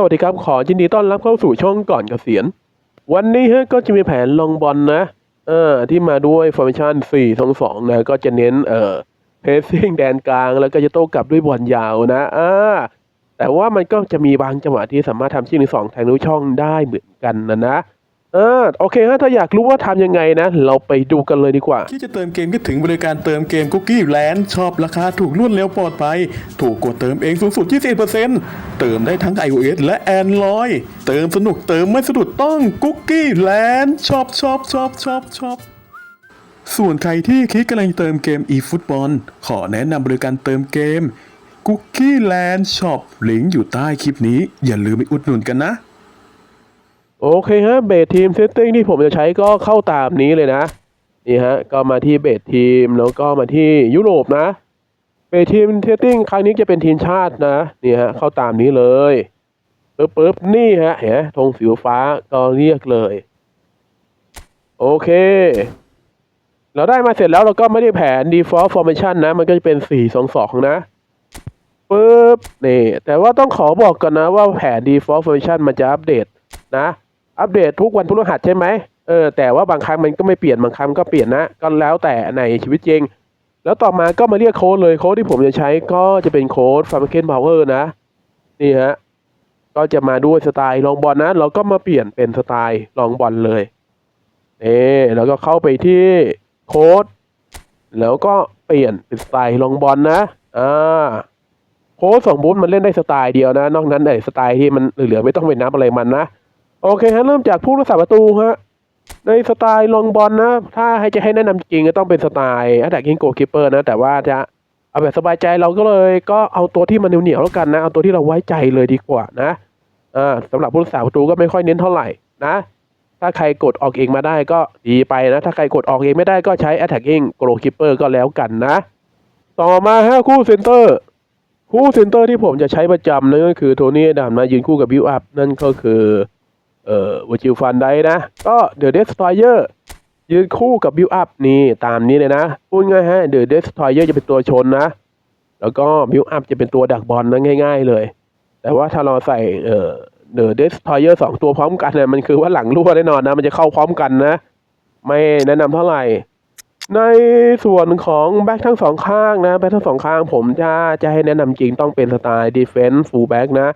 สวัสดีครับ ขอยินดีต้อนรับเข้าสู่ช่องก่อนเกษียณ วันนี้ฮะก็จะมีแผนลองบอลนะ เออที่มาด้วยฟอร์เมชัน4 2 2 นะ ก็จะเน้นเอ่อเพสซิ่งแดนกลาง แล้วก็จะโต้กลับด้วยบอลยาวนะอ่าแต่ว่ามันก็จะมีบางจังหวะที่สามารถทำชิ่นึ่สองแทงนิ้วช่องได้เหมือนกันนะนะ ออโอเคฮะถ้าอยากรู้ว่าทำยังไงนะ เราไปดูกันเลยดีกว่า ที่จะเติมเกมก็ถึงบริการเติมเกมคุกกี้แลนด์ชอบราคาถูกรวดเร็วปลอดภัย ถูกกดเติมเองสูงสุด20%เติมได้ทั้ง iOS และ Android เติมสนุกเติมไม่สะดุดต้องคุกกี้แลนด์ชอบชอบชอบชอบชอบส่วนใครที่คิดกำลังเติมเกม eFootball ขอแนะนำบริการเติมเกม Cookie Land Shop ลิงก์อยู่ใต้คลิปนี้ อย่าลืมไปอุดหนุนกันนะ โอเคฮะเบสทีมเซตติ้งที่ผมจะใช้ก็เข้าตามนี้เลยนะนี่ฮะก็มาที่เบสทีมแล้วก็มาที่ยุโรปนะเบสทีมเซตติ้งครั้งนี้จะเป็นทีมชาตินะนี่ฮะเข้าตามนี้เลยปึ๊บปึ๊บนี่ฮะเห็นธงสีฟ้าก็เรียกเลย โอเคเราได้มาเสร็จแล้วเราก็ไม่ได้แผน default formation นะ มันก็จะเป็น 4 2 2 นะปึ๊บนี่แต่ว่าต้องขอบอกก่อนนะว่าแผน default formation มันจะอัปเดตนะ อัปเดตทุกวันพฤหัสใช่ไหมเออแต่ว่าบางครั้งมันก็ไม่เปลี่ยนบางครั้งก็เปลี่ยนนะก็แล้วแต่ในชีวิตจริง แล้วต่อมาก็มาเรียกโค้ดเลยโค้ดที่ผมจะใช้ก็จะเป็นโค้ด f a r m a k e n Power นะนี่ฮะก็จะมาด้วยสไตล์ลองบอลนะ เราก็มาเปลี่ยนเป็นสไตล์ลองบอลเลยเอแล้วก็เข้าไปที่โค้ดแล้วก็เปลี่ยนเป็นสไตล์ลองบอลนะอ่าโค้ดสองบูธมันเล่นได้สไตล์เดียวนะ นอกนั้นไอ้สไตล์ที่มันเหลือๆไม่ต้องไปนับอะไรมันนะ โอเคฮะเริ่มจากผู้รักษาประตูฮะในสไตล์ลองบอลนะ ถ้าให้จะให้แนะนำจริงก็ต้องเป็นสไตล์ attacking goalkeeper นะ แต่ว่าจะเอาแบบสบายใจเราก็เลย ก็เอาตัวที่มันเหนียวๆแล้วกันนะ เอาตัวที่เราไว้ใจเลยดีกว่านะอ่าสำหรับผู้รักษาประตูก็ไม่ค่อยเน้นเท่าไหร่นะ ถ้าใครกดออกเองมาได้ก็ดีไปนะ ถ้าใครกดออกเองไม่ได้ก็ใช้ attacking goalkeeper ก็แล้วกันนะ ต่อมาฮะคู่เซนเตอร์คู่เซนเตอร์ที่ผมจะใช้ประจำนั่นก็คือโทนี่ดามนะยืนคู่กับบิวอัพนั่นก็คือ วจิลฟันได้นะ ก็เดอะเดสทอยเออร์ยืนคู่กับบิวอัพนี่ตามนี้เลยนะพูดง่ายฮะเดอะเดสทอยเออร์จะเป็นตัวชนนะ แล้วก็บิวอัพจะเป็นตัวดักบอลนะง่าย ๆ เลย แต่ว่าถ้าเราใส่เอ่อเดอะเดสทอยเออร์สองตัวพร้อมกันเนี่ยมันคือว่าหลังรั่วแน่นอนนะ มันจะเข้าพร้อมกันนะ ไม่แนะนำเท่าไหร่ ในส่วนของแบ็คทั้งสองข้างนะแบ็คทั้งสองข้างผมจะจะให้แนะนำจริงต้องเป็นสไตล์ดีเฟนส์ฟูลแบ็กนะ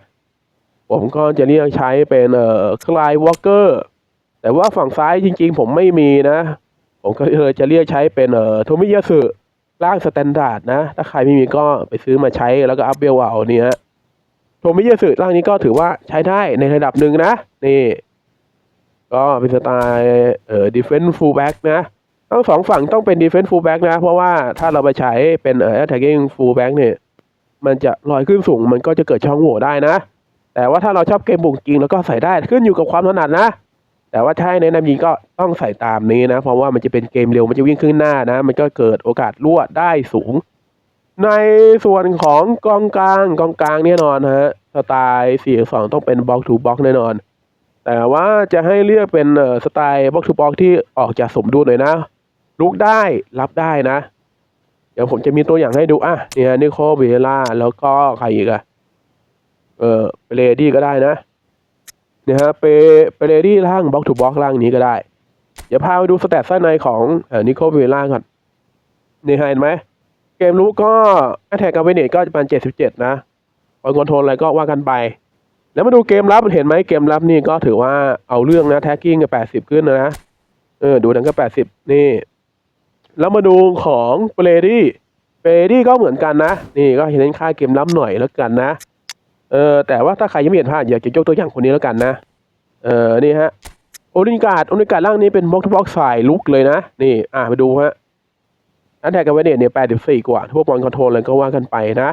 ผมก็จะเรียกใช้เป็นเอ่อคลายวอลเกอร์แต่ว่าฝั่งซ้ายจริงๆ ผมไม่มีนะ ผมก็เลยจะเรียกใช้เป็นเอ่อโทมิยาสึร่างสแตนดาร์ดนะ ถ้าใครไม่มีก็ไปซื้อมาใช้แล้วก็อัพเบลเอาเนี่ยโทมิยาสึร่างนี้ก็ถือว่าใช้ได้ในระดับหนึ่งนะ นี่ ก็เป็นสไตล์เอ่อดีเฟนส์ฟูลแบ็กนะทั้งสองฝั่งต้องเป็น defense fullback นะ เพราะว่าถ้าเราไปใช้เป็นเอ่อ attacking fullback เนี่ย มันจะลอยขึ้นสูงมันก็จะเกิดช่องโหว่ได้นะ แต่ว่าถ้าเราชอบเกมบุกจริงแล้วก็ใส่ได้ขึ้นอยู่กับความถนัดนะ แต่ว่าถ้าให้แนะนำยิงก็ต้องใส่ตามนี้นะ เพราะว่ามันจะเป็นเกมเร็วมันจะวิ่งขึ้นหน้านะ มันก็เกิดโอกาสรั่วได้สูง ในส่วนของกองกลางกองกลางแน่นอนฮะสไตล์4 2ต้องเป็น box to box แน่นอน แต่ว่าจะให้เลือกเป็นสไตล์ box to box ที่ออกจากสมดุลหน่อยนะลุกได้รับได้นะ เดี๋ยวผมจะมีตัวอย่างให้ดูอะเนี่ยนิโคลเวล่าแล้วก็ใครอีกอะ เออเปเรดี้ก็ได้นะเนี่ยฮะเปเปเรดี้ล่างบล็อกถูบล็อกล่างนี้ก็ได้ เดี๋ยวพาไปดูสแตทด้านในของเอ่อนิโคลเวล่าก่อนนี่ฮะเห็นไหมเกมรู้ก็แอทแทกกับเวเนตก็ประมาณเจ็ดสิบเจ็ดนะคอนโทรลอะไรก็ว่ากันไปแล้วมาดูเกมรับเห็นไหมเกมรับนี่ก็ถือว่าเอาเรื่องนะแท็กกิ้งกับแปดสิบขึ้นนะเออดูดังก็แปดสิบนี่ แล้วมาดูของเปเรดี้เปเรดี้ก็เหมือนกันนะ นี่ก็เห็นค่าเกมล้ำหน่อยแล้วกันนะ เออแต่ว่าถ้าใครยังไม่เห็นภาพอยากจะยกตัวอย่างคนนี้แล้วกันนะ เออนี่ฮะโอลินการ์ดโอลินการ์ดร่างนี้เป็นบล็อกทูบล็อกสายลุกเลยนะ นี่อะไปดูฮะอันแทกกับเวเนตเนี่ยแปดสิบสี่กว่าพวกบอลคอนโทรลอะไรก็ว่ากันไปนะ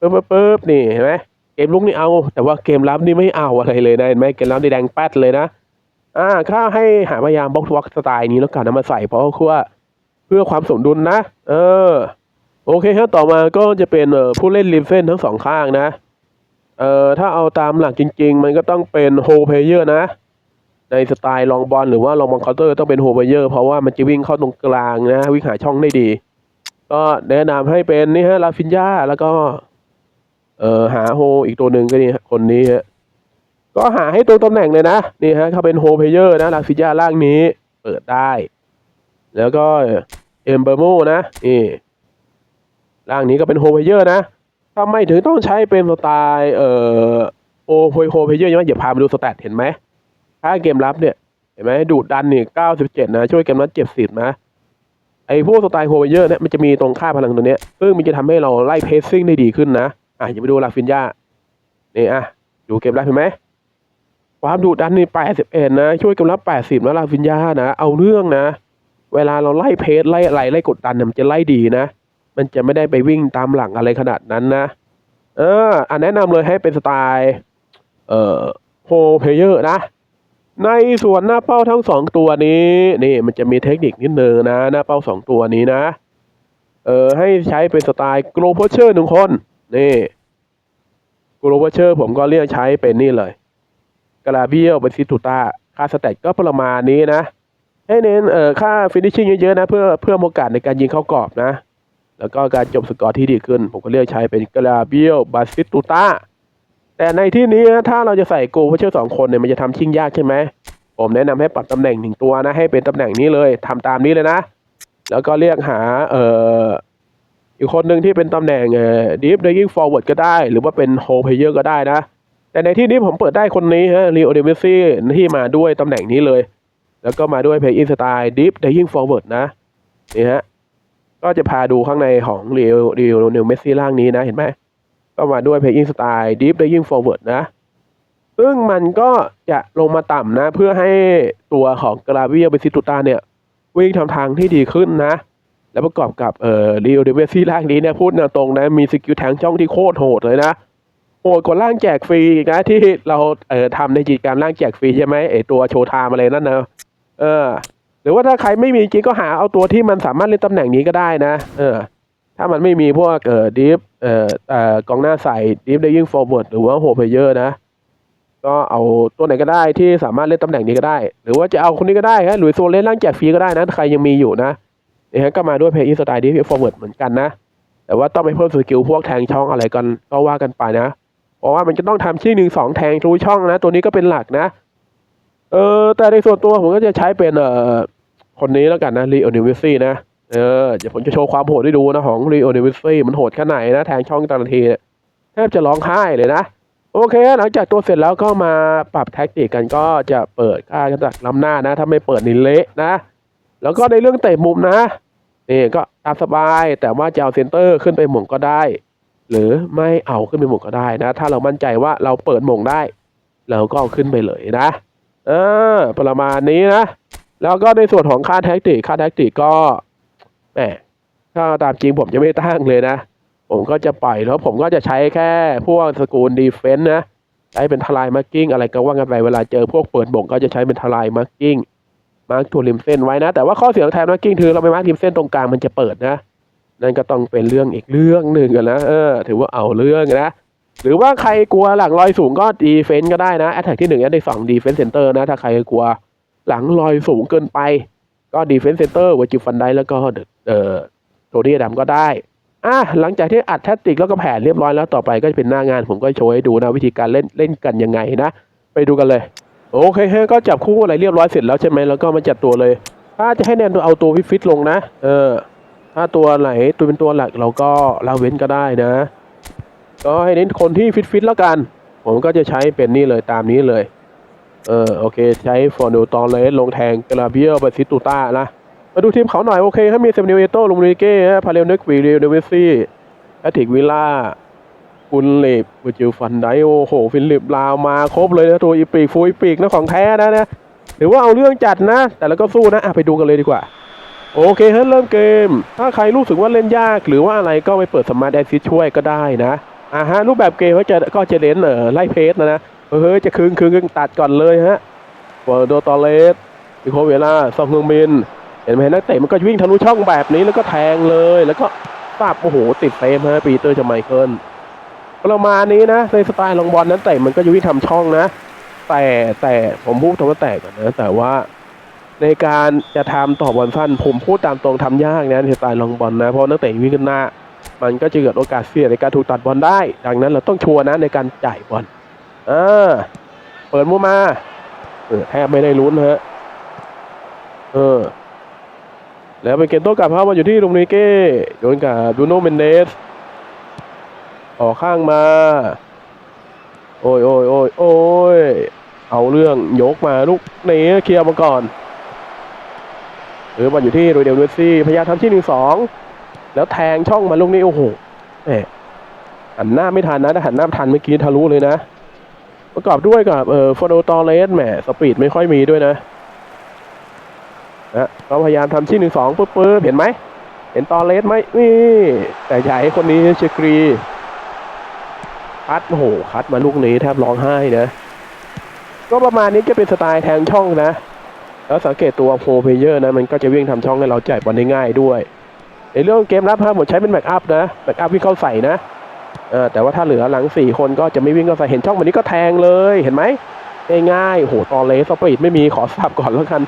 ปึ๊บปึ๊บปึ๊บนี่เห็นไหมเกมลุกนี่เอา แต่ว่าเกมรับนี่ไม่เอาอะไรเลยนะเห็นไหมเกมรับนี่แดงแป๊ดเลยนะอ่าข้าให้หาพยายามบล็อกทูบล็อกสไตล์นี้แล้วกันนะมาใส่เพราะว่าเพื่อความสมดุลนะ เออ โอเคครับต่อมาก็จะเป็นผู้เล่นริมเส้นทั้งสองข้างนะ เอ่อถ้าเอาตามหลักจริง ๆ มันก็ต้องเป็นโฮเพเยอร์นะ ในสไตล์ลองบอลหรือว่าลองบอลเคาน์เตอร์ต้องเป็นโฮเพเยอร์เพราะว่ามันจะวิ่งเข้าตรงกลางนะวิ่งหาช่องได้ดี ก็แนะนำให้เป็นนี่ฮะลาฟินยาแล้วก็ เอ่อหาโฮอีกตัวหนึ่งก็นี่ฮะคนนี้ฮะก็หาให้ตรงตำแหน่งเลยนะนี่ฮะเขาเป็นโฮเพเยอร์นะลาฟินยาล่างนี้ เปิดได้ แล้วก็เอมเบอร์โมนะนี่ล่างนี้ก็เป็นโฮเพเยอร์นะ ทำไมถึงต้องใช้เป็นสไตล์เอ่อโอโฮโฮเพเยอร์ยังไงอย่าพาไปดูสแตทเห็นไหมถ้าเกมรับเนี่ยเห็นไหมดูดดันเนี่ย97นะ ช่วยเกมรับ70นะไอ้พวกสไตล์โฮเพเยอร์เนี่ยมันจะมีตรงค่าพลังตัวเนี้ยซึ่งมันจะทำให้เราไล่เพสซิ่งได้ดีขึ้นนะ อะอย่าไปดูลาฟินยานี่อะ ดูเกมรับเห็นไหมความดุดันนี่81นะ ช่วยเกำลับ80นะลาฟินยานะ เอาเรื่องนะ เวลาเราไล่เพจไล่อะไรไล่กดดันเนี่ยมันจะไล่ดีนะ มันจะไม่ได้ไปวิ่งตามหลังอะไรขนาดนั้นนะ เอออันแนะนำเลยให้เป็นสไตล์เอ่อโฮเพเยอร์นะ ในส่วนหน้าเป้าทั้งสองตัวนี้ นี่มันจะมีเทคนิคนิดนึงนะ หน้าเป้าสองตัวนี้นะ เออให้ใช้เป็นสไตล์โกลโพเชอร์หนึ่งคน นี่โกลโพเชอร์ผมก็เรียกใช้เป็นนี่เลยกราเบียลเป็นซิตูตาค่าสแตทก็ประมาณนี้นะ ให้เน้นเอ่อค่าฟินิชชิ่งเยอะๆนะ เพื่อเพื่อโอกาสในการยิงเข้ากรอบนะ แล้วก็การจบสกอร์ที่ดีขึ้น ผมก็เลือกใช้เป็นกราเบียลบาซิตูต้าแต่ในที่นี้ถ้าเราจะใส่โกลเชอร์สองคนเนี่ยมันจะทำชิงยากใช่ไหมผมแนะนำให้ปรับตำแหน่งหนึ่งตัวนะ ให้เป็นตำแหน่งนี้เลยทำตามนี้เลยนะ แล้วก็เรียกหาเอ่ออีกคนหนึ่งที่เป็นตำแหน่งเอ่อ deep dying forward ก็ได้ หรือว่าเป็น whole player ก็ได้นะ แต่ในที่นี้ผมเปิดได้คนนี้ฮะ Leo d e m e s s i ที่มาด้วยตำแหน่งนี้เลย แล้วก็มาด้วย play in style deep dying forward นะนี่ฮะ ก็จะพาดูข้างในของ Leo Leo d e m e s s i ล่ร่างนี้นะเห็นไหมก็มาด้วย play in style deep dying forward นะ ซึ่งมันก็จะลงมาต่ำนะ เพื่อให้ตัวของกราเวียเบซิตุตาเนี่ย วิ่งทำทางที่ดีขึ้นนะ แล้วประกอบกับเอ่อรีโอเดเวซี่ร่างนี้เนี่ยพูดตรงนะ มีสกิลแทงช่องที่โคตรโหดเลยนะโหดกว่าร่างแจกฟรีนะที่เราเอ่อทำในกิจกรรมร่างแจกฟรีใช่ไหมไอตัวโชว์ไทม์อะไรนั่นนะเออ หรือว่าถ้าใครไม่มีจริงก็หาเอาตัวที่มันสามารถเล่นตำแหน่งนี้ก็ได้นะ เออ ถ้ามันไม่มีพวกเอ่อดิฟเอ่อเอ่อกองหน้าใส่ดิฟได้ยิ่งฟอร์เวิร์ดหรือว่าโฮเพเยอร์นะ ก็เอาตัวไหนก็ได้ที่สามารถเล่นตำแหน่งนี้ก็ได้ หรือว่าจะเอาคนนี้ก็ได้ฮะหรือโซเล่นร่างแจกฟรีก็ได้นะใครยังมีอยู่นะนี่ฮะก็มาด้วยเพย์อินสไตล์ดิฟฟอร์เวิร์ดเหมือนกันนะแต่ว่าต้องไปเพิ่มสกิลพวกแทงช่องอะไรกันก็ว่ากันไปนะเพราะว่ามันจะต้องทำชิ้นหนึ่งสองแทงทุช่องนะ ตัวนี้ก็เป็นหลักนะ เออแต่ในส่วนตัวผมก็จะใช้เป็นเอ่อ คนนี้แล้วกันนะรีโอนิวิซี่นะ เออ เดี๋ยวผมจะโชว์ความโหดให้ดูนะของรีโอนิวิซี่มันโหดแค่ไหนนะ แทงช่องต่ละทีเนี่ยแทบจะร้องไห้เลยนะ โอเค หลังจากตัวเสร็จแล้วก็มาปรับแท็กติกกันก็จะเปิดค่ากระดักล้ำหน้านะ ถ้าไม่เปิดนี่เละนะ แล้วก็ในเรื่องเตะมุมนะนี่ก็ตามสบายแต่ว่าจะเอาเซนเตอร์ขึ้นไปหม่งก็ได้ หรือไม่เอาขึ้นไปหม่งก็ได้นะ ถ้าเรามั่นใจว่าเราเปิดหม่งได้ เราก็เอาขึ้นไปเลยนะ เออประมาณนี้นะ แล้วก็ในส่วนของค่าแท็กติกค่าแท็กติกก็แหมถ้าตามจริงผมจะไม่ตั้งเลยนะ ผมก็จะปล่อยแล้วผมก็จะใช้แค่พวกสกูลดีเฟนต์นะ ใช้เป็นทลายมาร์กิ้งอะไรก็ว่ากันไปเวลาเจอพวกเปิดบ่งก็จะใช้เป็นทลายมาร์กิ้งมาร์กตัวริมเส้นไว้นะ แต่ว่าข้อเสียของแทนมาร์กิ้งคือเราไปมาร์กริมเส้นตรงกลางมันจะเปิดนะ นั่นก็ต้องเป็นเรื่องอีกเรื่องหนึ่งกันนะเออ ถือว่าเอาเรื่องนะหรือว่าใครกลัวหลังลอยสูงก็ดีเฟนต์ก็ได้นะแอตแทกที่หนึ่งแอตแทกสองดีเฟนต์เซนเตอร์นะถ้าใครกลัว หลังลอยสูงเกินไป ก็ดีเฟนต์เซนเตอร์วัจิฟันได้แล้วก็เอ่อโทนี่ดำก็ได้อะหลังจากที่อัดแทสติกแล้วก็แผนเรียบร้อยแล้วต่อไปก็จะเป็นหน้างานผมก็โชว์ให้ดูนะวิธีการเล่นเล่นกันยังไงนะ ไปดูกันเลย โอเคฮะก็จับคู่อะไรเรียบร้อยเสร็จแล้วใช่ไหมแล้วก็มาจัดตัวเลย ถ้าจะให้แนนตัวเอาตัวฟิตฟิตลงนะ เออ ถ้าตัวไหนตัวเป็นตัวหลักเราก็ละเว้นก็ได้นะ ก็ให้เน้นคนที่ฟิตฟิตๆแล้วกัน ผมก็จะใช้เป็นนี่เลยตามนี้เลย เออโอเค ใช้ฟอร์นูตอนเลสลงแทงกราเบียลบาซิตูต้านะ มาดูทีมเขาหน่อย โอเคครับมีเซมิเนเอโต้ลุงริเก้ฮะพาเลเนกวีเรลเดวิซี่แอติกวิลล่ากุนเลบวิจิลฟันไดโอโห ฟิลิปลาวมาครบเลยนะตัวอีปีกฟูอีปีกนะของแท้นะนะถือว่าเอาเรื่องจัดนะ แต่แล้วก็สู้นะอะไปดูกันเลยดีกว่า โอเคฮะเริ่มเกม ถ้าใครรู้สึกว่าเล่นยาก หรือว่าอะไรก็ไปเปิดสมาร์ทแอซิสช่วยก็ได้นะอ่าฮะรูปแบบเกมก็จะก็จะเน้นเออไล่เพสนะนะ เฮ้ยจะคืนคืนคืนตัดก่อนเลยฮะเปิดโดตอเลสอีโคเวล่าซองเฮงมิน เห็นไหมนักเตะมันก็วิ่งทะลุช่องแบบนี้แล้วก็แทงเลย แล้วก็ปาบโอ้โหติดเฟรมฮะปีเตอร์จะไมเคิลประมาณนี้นะในสไตล์ลองบอลนั้นเตะมันก็จะวิ่งทำช่องนะ แต่แต่ผมพูดตรงว่าแต่ก่อนนะแต่ว่าในการจะทำต่อบอลสั้น ผมพูดตามตรงทำยากนะในสไตล์ลองบอลนะเพราะนักเตะวิ่งขึ้นหน้า มันก็จะเกิดโอกาสเสียในการถูกตัดบอลได้ ดังนั้นเราต้องชัวร์นะในการจ่ายบอล อ่าเปิดมุมมาเออแทบไม่ได้ลุ้นฮะ เออ แล้วเป็นเกมโต้กลับเข้ามาอยู่ที่ลุงนิเก้โยนกับบูโน่เมนเดสออกข้างมา โอ้ยโอ้ยโอ้ยโอ้ยเอาเรื่องยกมาลูกนี้เคลียร์มาก่อนหรือบอลอยู่ที่โรยเดลเนสซี่พยายามทำที่หนึ่งสองแล้วแทงช่องมาลูกนี้โอ้โหแหมหันหน้าไม่ทันนะถ้าหันหน้าทันเมื่อกี้ทะลุเลยนะ ประกอบด้วยกับเอ่อฟอโดตอเลสแหมสปีดไม่ค่อยมีด้วยนะนะก็พยายามทำที่หนึ่งสองปุ๊บปุ๊บเห็นไหม เห็นตอเลสไหมนี่ แต่ใหญ่ให้คนนี้เชกรีคัดโอ้โหคัดมาลูกนี้แทบร้องไห้นะ ก็ประมาณนี้จะเป็นสไตล์แทงช่องนะ แล้วสังเกตตัวโฟเพเยอร์นะ มันก็จะวิ่งทำช่องให้เราจ่ายบอลได้ง่ายด้วย ในเรื่องเกมรับครับผมใช้เป็นแบ็กอัพนะแบ็กอัพวิ่งเข้าใส่นะ เออแต่ว่าถ้าเหลือหลังสี่คนก็จะไม่วิ่งเข้าใส่เห็นช่องแบบนี้ก็แทงเลยเห็นไหมง่ายๆโอ้โหตอเลสสปีดไม่มีขอสับก่อนแล้วกัน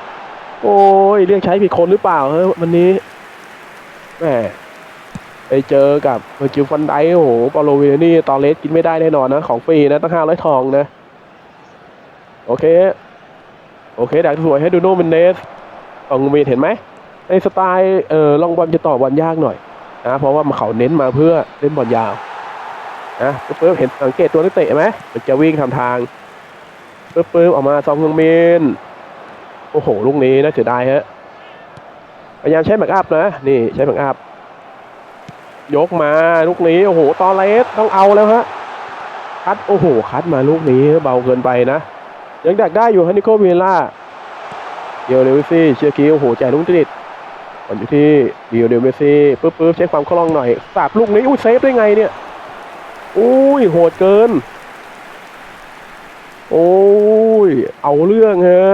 โอ้ยเรียกใช้ผิดคนหรือเปล่าเฮ้ยวันนี้แหมไปเจอกับเวอร์จิลฟันไดโอ้โหปาโลเวนี่ตอเลสกินไม่ได้แน่นอนนะ ของฟรีนะตั้งห้าร้อยทองนะ โอเค โอเคดักสวยให้ดูโน่เมนเดสตองมีเห็นไหมในสไตล์เออลองบอลจะต่อบอลยากหน่อยนะเพราะว่าเขาเน้นมาเพื่อเล่นบอลยาว นะปึ๊บเห็นสังเกตตัวนักเตะไหมมันจะวิ่งทำทางปึ๊บปึ๊บออกมาซองเงมินโอ้โหลูกนี้น่าเสียดายฮะพยายามใช้แบ็กอัพนะ นี่ใช้แบ็กอัพยกมาลูกนี้โอ้โหตอเลสต้องเอาแล้วฮะคัดโอ้โหคัดมาลูกนี้เบาเกินไปนะยังดักได้อยู่ฮะนิโคเวล่าเดียวเดวิซี่เชียร์คิวโอ้โหใจ่ายลูกติดบอลอยู่ที่เดียวเดวิซี่ปึ๊บปึ๊บเช็คความคล่องหน่อยสาบลูกนี้อุ้ยเซฟได้ไงเนี่ย อุ้ยโหดเกิน โอ้ย เอาเรื่องฮะ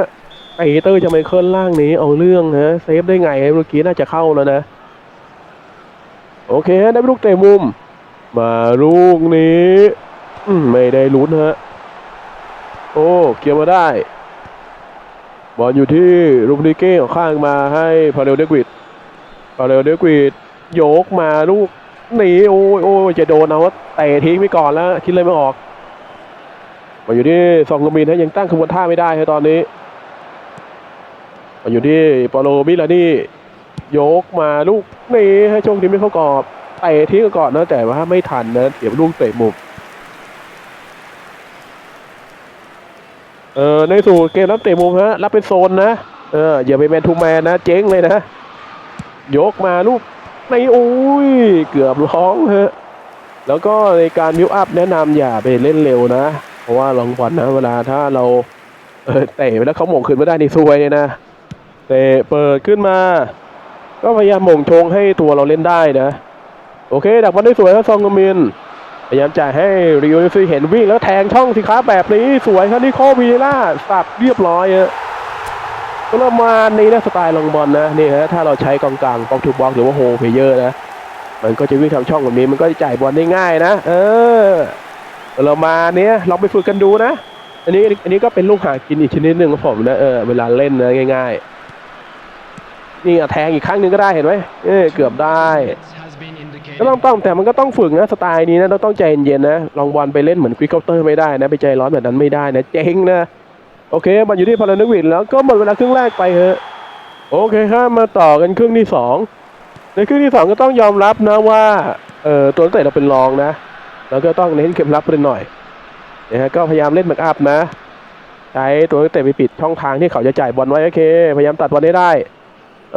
ไอเตอร์จะไม่เคิลล่างนี้ เอาเรื่องฮะเซฟได้ไงเมื่อกี้น่าจะเข้าแล้วนะ โอเคได้ลูกเตะมุม มาลูกนี้ไม่ได้ลุ้นฮะ โอ้เกียร์มาได้ บอลอยู่ที่ลูกนิเก้ออกข้างมาให้พาเรลเดกวิดพาเรลเดกวิดโยกมาลูก หนีโอ้ยโอ้ยจะโดนเอาว่าเตะทิ้งไปก่อนแล้ว คิดเลยไม่ออก มาอยู่ที่ซองกมินฮะยังตั้งขบวนท่าไม่ได้ฮะตอนนี้ มาอยู่ที่ปาโลมิลานี่ยกมาลูกนี่ให้โชคดีไม่เข้ากรอบเตะทิ้งก่อนนะแต่ว่าไม่ทันนะเสียบลูกเตะมุมเออในสู่เกมรับเตะมุมฮะรับเป็นโซนนะเอออย่าไปแมนทูแมนนะ เจ๊งเลยนะ ยกมาลูก ในโอ้ยเกือบร้องฮะแล้วก็ในการมิวอัพแนะนำอย่าไปเล่นเร็วนะ เพราะว่าลองบอลนะเวลาถ้าเราเออเตะไปแล้วเขาหม่งขึ้นไม่ได้นี่ซวยเลยนะเตะเปิดขึ้นมา ก็พยายามหม่งชงให้ตัวเราเล่นได้นะ โอเค ดักบอลได้สวยครับซองกมินพยายามจ่ายให้ริโอเนซีเห็นวิ่งแล้วแทงช่องสิครับแบบนี้สวยครับนี่โควีล่าสับเรียบร้อยอะ ประมาณนี้นะสไตล์ลองบอลนะนี่ฮะถ้าเราใช้กองกลางบล็อกทูบล็อกหรือว่าโฮเพเยอร์นะมันก็จะวิ่งทำช่องแบบนี้มันก็จะจ่ายบอลได้ง่ายนะ เออเรามาเนี้ยลองไปฝึกกันดูนะ อันนี้อันนี้ก็เป็นลูกหากินอีกชนิดหนึ่งของผมนะเออเวลาเล่นนะง่าย ๆ นี่อะแทงอีกครั้งหนึ่งก็ได้เห็นไหมเออเกือบได้ก็ต้องต้องแต่มันก็ต้องฝึกนะสไตล์นี้นะต้องต้องใจเย็นๆนะลองบอลไปเล่นเหมือนควิกเคาน์เตอร์ไม่ได้นะไปใจร้อนแบบนั้นไม่ได้นะเจ๊งนะ โอเคมันอยู่ที่พารานุวินแล้วก็หมดเวลาครึ่งแรกไปเถอะโอเคครับมาต่อกันครึ่งที่สองในครึ่งที่สองก็ต้องยอมรับนะว่าเออตัวนักเตะเราเป็นรองนะแล้วก็ต้องเน้นเกมรับไปหน่อยนะฮะก็พยายามเล่นแบ็กอัพนะใช้ตัวนักเตะไปปิดช่องทางที่เขาจะจ่ายบอลไว้โอเค พยายามตัดบอลให้ได้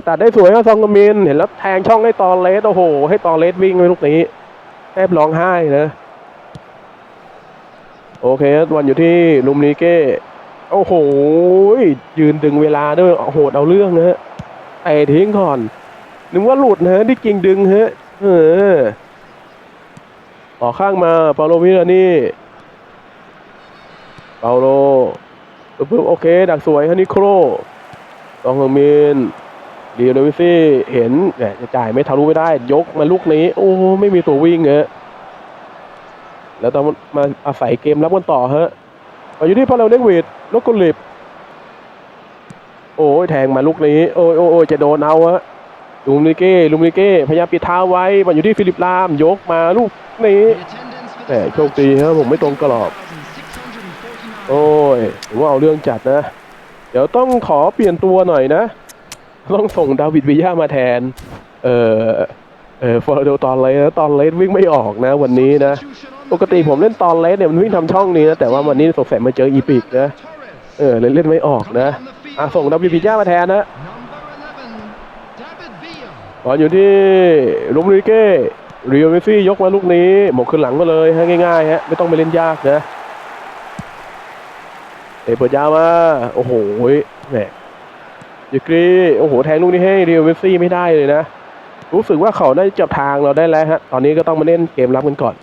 ตัดได้สวยครับซองกมินเห็นแล้วแทงช่องให้ตอเลสโอ้โห ให้ตอเลสวิ่งไปลูกนี้แทบร้องไห้นะโอเคบอลอยู่ที่ลุมนีเก้ โอ้โห ยืนดึงเวลาด้วยโอ้โหเอาเรื่องนะฮะไอ้ทิ้งก่อนนึกว่าหลุดนะฮะที่จริงดึงฮะเออออกข้างมาเปาโลวิลานี่เปาโลปึ๊บโอเค ดักสวยฮะนิโครซองกมินดีโนวิซี่เห็นแหมจะจ่ายไม่ทะลุไม่ได้ ยกมาลูกนี้ โอ้ไม่มีตัววิ่งเฮะแล้วต้องมาอาศัยเกมรับกันต่อฮะ อยู่ที่พาราเดกวิดลูกกุลิบโอ้ยแทงมาลูกนี้ โอ้ยโอ้ยจะโดนเอาฮะลุมนิเก้ลุมนิเก้พยายามปิดเท้าไว้มาอยู่ที่ฟิลิปลามยกมาลูกนี้แหมโชคดีครับผมไม่ตรงกรอบ โอ้ยว่าเอาเรื่องจัดนะ เดี๋ยวต้องขอเปลี่ยนตัวหน่อยนะ ต้องส่งดาวิดวิยามาแทน เออเออฟอร์โดตอนเลสตอนเลสวิ่งไม่ออกนะ วันนี้นะ ปกติผมเล่นตอนเลสเนี่ยมันวิ่งทำช่องนี้นะแต่ว่าวันนี้สงสัยมาเจออีพิกนะเออเลยเล่นไม่ออกนะอะส่งดาวิดวิยามาแทนนะบอลอยู่ที่ลุมริเก้เรียวเมซี่ยกมาลูกนี้หมกขึ้นหลังมาเลยฮะง่ายๆฮะไม่ต้องไปเล่นยากนะเอยเปิดยาวมาโอ้โหแหมยูกรีโอ้โหแทงลูกนี้ให้เรียวเมซี่ไม่ได้เลยนะรู้สึกว่าเขาได้จับทางเราได้แล้วฮะตอนนี้ก็ต้องมาเล่นเกมรับกันก่อน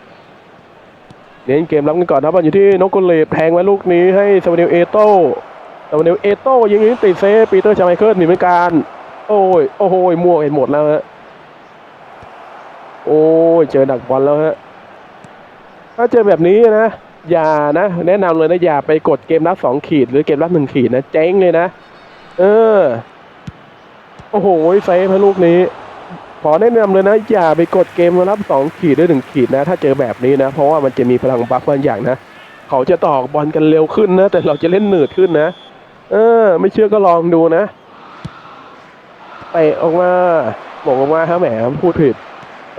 เล่นเกมรับกันก่อนครับบอลอยู่ที่นกกุลเลบแทงไว้ลูกนี้ให้ซาวาเนลเอโต้ซาวาเนลเอโต้ยิงติดเซฟปีเตอร์ชาไมเคิลหนีเหมือนกันโอ้ยโอ้โหมั่วเห็นหมดแล้วฮะโอ้ยเจอดักบอลแล้วฮะถ้าเจอแบบนี้นะอย่านะ แนะนำเลยนะอย่าไปกดเกมรับสองขีด หรือเกมรับหนึ่งขีดนะเจ๊งเลยนะ เออ โอ้โหเซฟให้ลูกนี้ ขอแนะนำเลยนะอย่าไปกดเกมรับสองขีดหรือหนึ่งขีดนะ ถ้าเจอแบบนี้นะ เพราะว่ามันจะมีพลังบัฟบางอย่างนะ เขาจะตอกบอลกันเร็วขึ้นนะ แต่เราจะเล่นหนืดขึ้นนะ เออ ไม่เชื่อก็ลองดูนะเตะออกมาบอกออกมาฮะแหมพูดผิด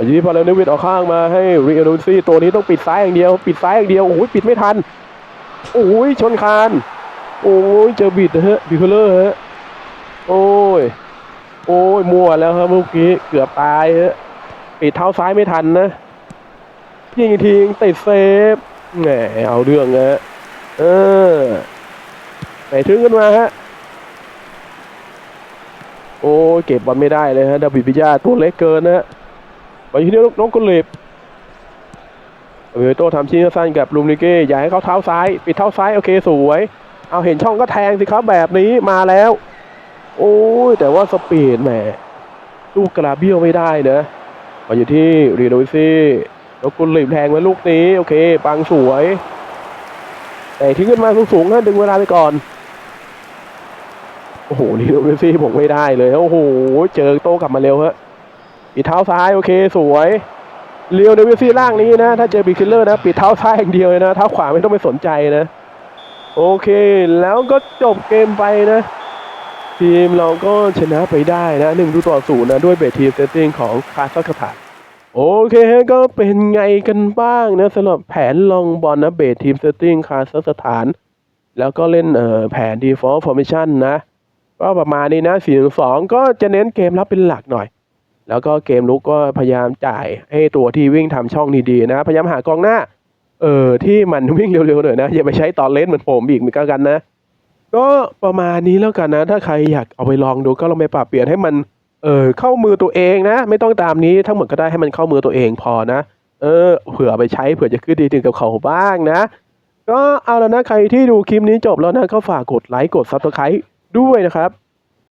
อยู่ที่พาเลนิวิดออกข้างมาให้รีเอลูซี่ตัวนี้ต้องปิดซ้ายอย่างเดียว ปิดซ้ายอย่างเดียวโอ้ยปิดไม่ทันโอ้ยชนคาน โอ้ยเจอบิดนะฮะบิคเลอร์ฮะโอ้ย โอ้ยมัวแล้วครับเมื่อกี้เกือบตายฮะปิดเท้าซ้ายไม่ทันนะยิงอีกทีติดเซฟแหมเอาเรื่องนะเออไปถึงกันมาฮะโอ้ยเก็บบอลไม่ได้เลยฮะดาวิดพิยาตัวเล็กเกินนะฮะบอลอยู่ที่น้องกุลิบเออโต้ทำชิ้นสั้นกับลูมนิเก้อย่าให้เขาเท้าซ้าย ปิดเท้าซ้าย โอเค สวย เอาเห็นช่องก็แทงสิครับแบบนี้มาแล้ว โอ้ยแต่ว่าสปีดแหมลูกกระเบี้ยวไม่ได้นะบอลอยู่ที่รีโดวิซี่น้องกุลิบแทงไว้ลูกนี้ โอเคปังสวยแต่ทิ้งขึ้นมาสูงๆนะดึงเวลาไปก่อน โอ้โหลิโอเมสซี่ผมไม่ได้เลยโอ้โหเจอโต้กลับมาเร็วฮะปิดเท้าซ้ายโอเคสวยเลียวเดวิซี่ล่างนี้นะ ถ้าเจอบิ๊กคิลเลอร์นะ ปิดเท้าซ้ายอย่างเดียวเลยนะ เท้าขวาไม่ต้องไปสนใจนะ โอเค แล้วก็จบเกมไปนะ ทีมเราก็ชนะไปได้นะหนึ่งดูต่อศูนย์นะ ด้วยเบททีมเซตติ้งของคาซัคสถานโอเคก็เป็นไงกันบ้างนะสำหรับแผนลองบอลนะเบททีมเซตติ้งคาซัคสถาน แล้วก็เล่นเอ่อแผน default formation นะก็ประมาณนี้นะ4 2 2ก็จะเน้นเกมรับเป็นหลักหน่อย แล้วก็เกมลุกก็พยายามจ่ายให้ตัวที่วิ่งทำช่องดีๆนะ พยายามหากองหน้า เออที่มันวิ่งเร็วๆหน่อยนะ อย่าไปใช้ตอนเล่นเหมือนผมอีกเหมือนกันนะ ก็ประมาณนี้แล้วกันนะ ถ้าใครอยากเอาไปลองดูก็ลองไปปรับเปลี่ยนให้มันเออเข้ามือตัวเองนะ ไม่ต้องตามนี้ทั้งหมดก็ได้ให้มันเข้ามือตัวเองพอนะ เออ เผื่อไปใช้เผื่อจะขึ้นดีถึงกับเขาบ้างนะ ก็เอาแล้วนะใครที่ดูคลิปนี้จบแล้วนะก็ฝากกดไลค์กดซับสไคร b e ด้วยนะครับ